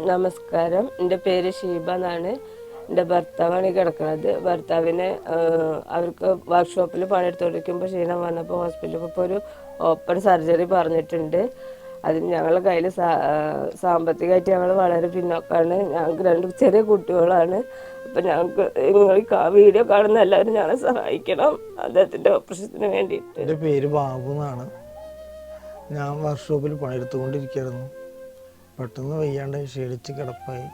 നമസ്കാരം. എന്റെ പേര് ഷീബ എന്നാണ്. എന്റെ ഭർത്താവാണ് കിടക്കുന്നത് ഭർത്താവിനെ അവർക്ക് വർക്ക്ഷോപ്പിൽ പണിയെടുത്തോണ്ടിരിക്കുമ്പോൾ ക്ഷീണം വന്നപ്പോൾ ഹോസ്പിറ്റലിൽ ഇപ്പോൾ ഒരു ഓപ്പൺ സർജറി പറഞ്ഞിട്ടുണ്ട്. അതിന് ഞങ്ങളുടെ കയ്യിൽ സാമ്പത്തികമായിട്ട് ഞങ്ങൾ വളരെ പിന്നോക്കമാണ് ഞങ്ങൾക്ക് രണ്ട് ചെറിയ കുട്ടികളാണ്. അപ്പം ഞങ്ങൾക്ക് നിങ്ങൾ വീഡിയോ കാണുന്ന എല്ലാവരും ഞങ്ങളെ സഹായിക്കണം. അദ്ദേഹത്തിന്റെ ഓപ്പറേഷത്തിന് വേണ്ടിയിട്ട്. എന്റെ പേര് ബാബു എന്നാണ്. ഞാൻ വർക്ക്ഷോപ്പിൽ പണിയെടുത്തുകൊണ്ടിരിക്കുകയായിരുന്നു പെട്ടെന്ന് വയ്യാണ്ടായി ക്ഷീണിച്ച് കിടപ്പായി.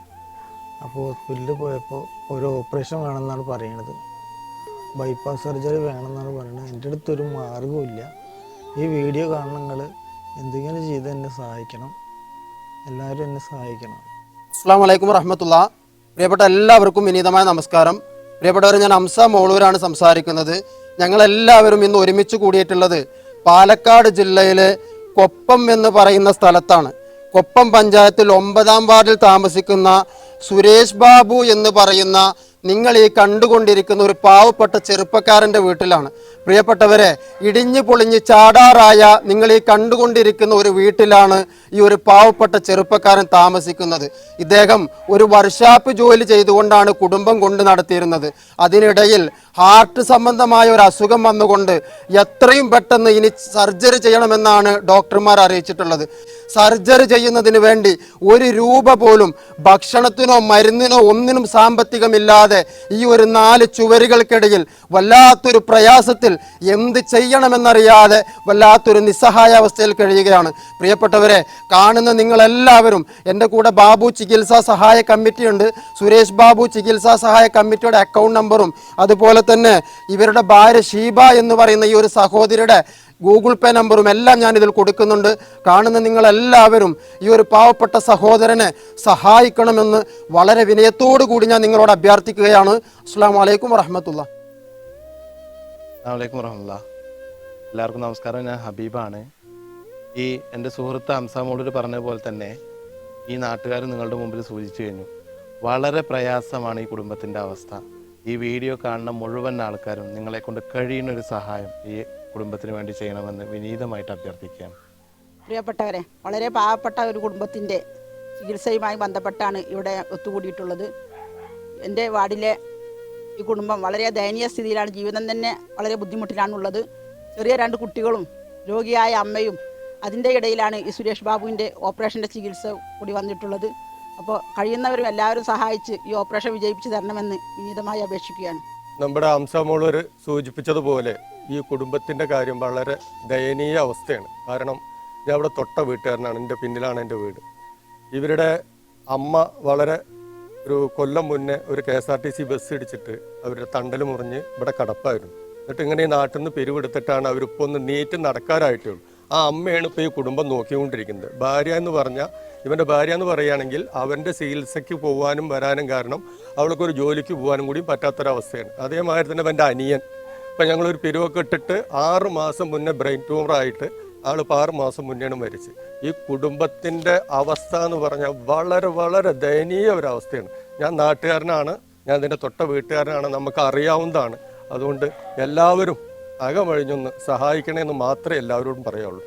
അപ്പോൾ ഹോസ്പിറ്റലിൽ പോയപ്പോൾ ഒരു ഓപ്പറേഷൻ വേണമെന്നാണ് പറയണത്. ബൈപ്പാസ് സർജറി വേണമെന്നാണ് പറയുന്നത് എന്റെ അടുത്തൊരു മാർഗവും ഈ വീഡിയോ കാണണങ്ങൾ എന്തെങ്കിലും ചെയ്ത് എന്നെ സഹായിക്കണം. എല്ലാവരും എന്നെ സഹായിക്കണം. അസ്സാം വലൈക്കും വറഹമത്തുള്ള. പ്രിയപ്പെട്ട എല്ലാവർക്കും വിനീതമായ നമസ്കാരം. പ്രിയപ്പെട്ടവർ ഞാൻ അംസ മോളൂരാണ് സംസാരിക്കുന്നത്. ഞങ്ങളെല്ലാവരും ഇന്ന് ഒരുമിച്ച് കൂടിയിട്ടുള്ളത് പാലക്കാട് ജില്ലയിലെ കൊപ്പം എന്ന് പറയുന്ന സ്ഥലത്താണ്. കൊപ്പം പഞ്ചായത്തിൽ ഒമ്പതാം വാർഡിൽ താമസിക്കുന്ന സുരേഷ് ബാബു എന്ന് പറയുന്ന നിങ്ങൾ ഈ കണ്ടുകൊണ്ടിരിക്കുന്ന ഒരു പാവപ്പെട്ട ചെറുപ്പക്കാരന്റെ വീട്ടിലാണ്. പ്രിയപ്പെട്ടവരെ ഇടിഞ്ഞു പൊളിഞ്ഞ് ചാടാറായ നിങ്ങൾ ഈ കണ്ടുകൊണ്ടിരിക്കുന്ന ഒരു വീട്ടിലാണ് ഈ ഒരു പാവപ്പെട്ട ചെറുപ്പക്കാരൻ താമസിക്കുന്നത്. ഇദ്ദേഹം ഒരു വർഷാപ്പ് ജോലി ചെയ്തുകൊണ്ടാണ് കുടുംബം കൊണ്ട് നടത്തിയിരുന്നത്. അതിനിടയിൽ ഹാർട്ട് സംബന്ധമായ ഒരു അസുഖം വന്നുകൊണ്ട് എത്രയും പെട്ടെന്ന് ഇനി സർജറി ചെയ്യണമെന്നാണ് ഡോക്ടർമാർ അറിയിച്ചിട്ടുള്ളത്. സർജറി ചെയ്യുന്നതിന് വേണ്ടി ഒരു രൂപ പോലും ഭക്ഷണത്തിനോ മരുന്നിനോ ഒന്നിനും സാമ്പത്തികമില്ലാതെ ഈ ഒരു നാല് ചുവരുകൾക്കിടയിൽ വല്ലാത്തൊരു പ്രയാസത്തിൽ എന്ത് ചെയ്യണമെന്നറിയാതെ വല്ലാത്തൊരു നിസ്സഹായ അവസ്ഥയിൽ കഴിയുകയാണ്. പ്രിയപ്പെട്ടവരെ കാണുന്ന നിങ്ങളെല്ലാവരും എന്റെ കൂടെ ബാബു ചികിത്സാ സഹായ കമ്മിറ്റിയുണ്ട്. സുരേഷ് ബാബു ചികിത്സാ സഹായ കമ്മിറ്റിയുടെ അക്കൗണ്ട് നമ്പറും അതുപോലെ തന്നെ ഇവരുടെ ഭാര്യ ഷീബ എന്ന് പറയുന്ന ഈ ഒരു സഹോദരിയുടെ ഗൂഗിൾ പേ നമ്പറും എല്ലാം ഞാൻ ഇതിൽ കൊടുക്കുന്നുണ്ട്. കാണുന്ന നിങ്ങളെല്ലാവരും ഈ ഒരു പാവപ്പെട്ട സഹോദരനെ സഹായിക്കണമെന്ന് വളരെ വിനയത്തോടു കൂടി ഞാൻ നിങ്ങളോട് അഭ്യർത്ഥിക്കുകയാണ്. അസ്സാം വലൈക്കും വറഹമത്തുള്ള. അസ്സാമലൈക്കും വറഹമുല്ല എല്ലാവർക്കും നമസ്കാരം. ഞാൻ ഹബീബാണ്. ഈ എന്റെ സുഹൃത്ത് അംസാമോളൂർ പറഞ്ഞ പോലെ തന്നെ ഈ നാട്ടുകാർ നിങ്ങളുടെ മുമ്പിൽ സൂചിച്ചു കഴിഞ്ഞു. വളരെ പ്രയാസമാണ് ഈ കുടുംബത്തിന്റെ അവസ്ഥ. ഈ വീഡിയോ കാണുന്ന മുഴുവൻ ആൾക്കാരും നിങ്ങളെ കൊണ്ട് കഴിയുന്ന ഒരു സഹായം ഈ കുടുംബത്തിന് വേണ്ടി ചെയ്യണമെന്ന് വിനീതമായിട്ട് അഭ്യർത്ഥിക്കുകയാണ്. പ്രിയപ്പെട്ടവരെ വളരെ പാവപ്പെട്ട ഒരു കുടുംബത്തിന്റെ ചികിത്സയുമായി ബന്ധപ്പെട്ടാണ് ഇവിടെ ഒത്തുകൂടിയിട്ടുള്ളത്. എന്റെ വാർഡിലെ ഈ കുടുംബം വളരെ ദയനീയ സ്ഥിതിയിലാണ് ജീവിതം തന്നെ വളരെ ബുദ്ധിമുട്ടിലാണുള്ളത്. ചെറിയ രണ്ട് കുട്ടികളും രോഗിയായ അമ്മയും അതിന്റെ ഇടയിലാണ് ഈ സുരേഷ് ബാബുവിന്റെ ഓപ്പറേഷന്റെ ചികിത്സ കൂടി വന്നിട്ടുള്ളത്. അപ്പോൾ കഴിയുന്നവരും എല്ലാവരും സഹായിച്ച് ഈ ഓപ്പറേഷൻ വിജയിപ്പിച്ച് തരണമെന്ന് വിനീതമായി അപേക്ഷിക്കുകയാണ്. നമ്മുടെ അംസമോളർ സൂചിപ്പിച്ചതുപോലെ ഈ കുടുംബത്തിന്റെ കാര്യം വളരെ ദയനീയ അവസ്ഥയാണ്. കാരണം ഞാൻ അവിടെ തൊട്ട വീട്ടുകാരനാണ് എന്റെ പിന്നിലാണ് എന്റെ വീട്. ഇവരുടെ അമ്മ വളരെ ഒരു കൊല്ലം മുന്നേ ഒരു K S R T C bus ഇടിച്ചിട്ട് അവരുടെ തണ്ടൽ മുറിഞ്ഞ് ഇവിടെ കടപ്പായിരുന്നു. എന്നിട്ട് ഇങ്ങനെ ഈ നാട്ടിൽ നിന്ന് പിരിവെടുത്തിട്ടാണ് അവരിപ്പോൾ ഒന്ന് നീറ്റ് നടക്കാറായിട്ടുള്ളൂ ആ അമ്മയാണ് ഇപ്പോൾ ഈ കുടുംബം നോക്കിക്കൊണ്ടിരിക്കുന്നത്. ഭാര്യ എന്ന് പറഞ്ഞാൽ ഇവന്റെ ഭാര്യ എന്ന് പറയുകയാണെങ്കിൽ അവന്റെ ചികിത്സയ്ക്ക് പോകാനും വരാനും കാരണം അവൾക്കൊരു ജോലിക്ക് പോകാനും കൂടി പറ്റാത്തൊരവസ്ഥയാണ്. അതേമാതിരി തന്നെ ഇവന്റെ അനിയൻ. ഇപ്പം ഞങ്ങളൊരു പിരിവൊക്കെ ഇട്ടിട്ട് ആറ് മാസം മുന്നേ ബ്രെയിൻ ട്യൂമറായിട്ട് ആളിപ്പോൾ ആറ് മാസം മുന്നേണ് മരിച്ച് ഈ കുടുംബത്തിന്റെ അവസ്ഥ എന്ന് പറഞ്ഞാൽ വളരെ വളരെ ദയനീയ ഒരവസ്ഥയാണ്. ഞാൻ നാട്ടുകാരനാണ് ഞാൻ ഇതിന്റെ തൊട്ട വീട്ടുകാരനാണ് നമുക്ക് അറിയാവുന്നതാണ്. അതുകൊണ്ട് എല്ലാവരും അകമഴിഞ്ഞൊന്ന് സഹായിക്കണമെന്ന് മാത്രമേ എല്ലാവരോടും പറയുള്ളൂ